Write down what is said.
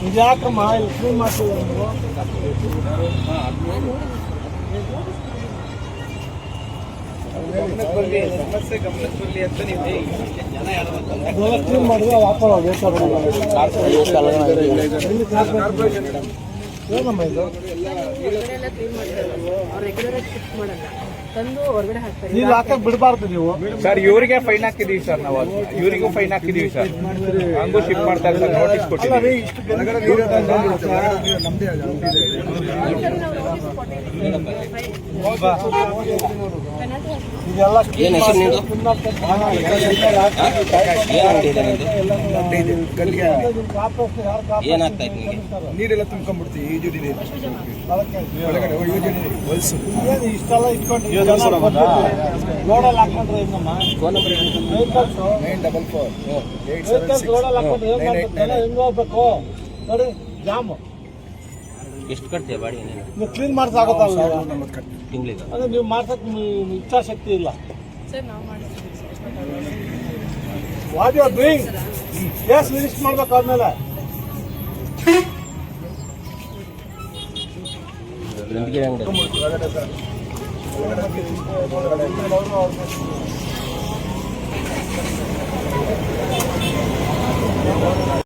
ಇದು ಯಾಕಮ್ಮ ಇಲ್ಲಿ ಕ್ಲೀನ್ ಮಾಡ್ತೀವಿ ನೀವು ಸಮಸ್ಯೆ ಗಮನಕ್ಕೆ ಬರಲಿ ಅಂತ ನೀವು ಏನಮ್ಮ ಇದು. ಕ್ಲೀನ್ ಮಾಡ್ತಾರೆ. ಅವ್ರು ರೆಗ್ಯುಲರ್ ಆಗಿ ಶಿಫ್ಟ್ ಮಾಡಲ್ಲ. ತಂದು ಹೊರಗಡೆ ಹಾಕ್ತಾರೆ. ಇಲ್ಲಿ ಹಾಕಕ್ ಬಿಡಬಾರ್ದು ನೀವು? ಸರ್ ಇವರಿಗೆ ಫೈನ್ ಹಾಕಿದೀವಿ ಸರ್ ನಾವು. ಇವರಿಗೂ ಫೈನ್ ಹಾಕಿದೀವಿ ಸರ್ ಹಂಗೂ ಶಿಫ್ಟ್ ಮಾಡ್ತಾರೆ ಸರ್ ನೋಟಿಸ್ ಅಲ್ಲ ಕೊಟ್ಟಿದ್ದೀವಿ ಇಷ್ಟು ನೀರು ಇದೆಲ್ಲ ಏನು ಹೆಸರು ನಿಂದು? ಏನಾಗ್ತಾ ಇತ್ತು ನಿಮಗೆ? ನೀರೆಲ್ಲ ತುಂಬ್ಕೊಂಡ್ಬಿಡ್ತೀವಿ ಈಜು ನೀರು. ಒಳಗಡೆ ಈಜು ನೀರು. ಹೊಲ್ಸು. ಏನು ಇಷ್ಟೆಲ್ಲ ಇಟ್ಕೊಂಡು ರೋಡಲ್ಲಿ ಹಾಕೊಂಡ್ರೆ ಹೆಂಗಮ್ಮ vehicles? Nine double four. Eight seven vehicles ರೋಡಲ್ಲಿ ಹಾಕೊಂಡ್ರೆ ಹೆಂಗ್ ನೈನ್ ಏಟ್ ಆಗ್ತದೆ ಜನ ಹೆಂಗ್ ಹೋಗ್ಬೇಕು? ನೋಡಿ ಜಾಮು. ಎಷ್ಟು ಕಟ್ತೀಯ ಬಾಡಿ ನೀನು ನೀವು ಕ್ಲೀನ್ ಮಾಡ್ಸಾಗುತ್ತಲ್ಲ ತಿಂಗಳಿಗೆ? ಅಂದ್ರೆ ನೀವು ಮಾಡ್ಸಕ್ ಇಚ್ಛಾಶಕ್ತಿ ಇಲ್ಲ. ಸರ್ ನಾವು ಮಾಡ್ತೀವಿ what you are doing case register ಮಾಡ್ಬೇಕು ಆದ್ಮೇಲೆ. ಗಂದಿಗೆ ಅಂಗಡಿ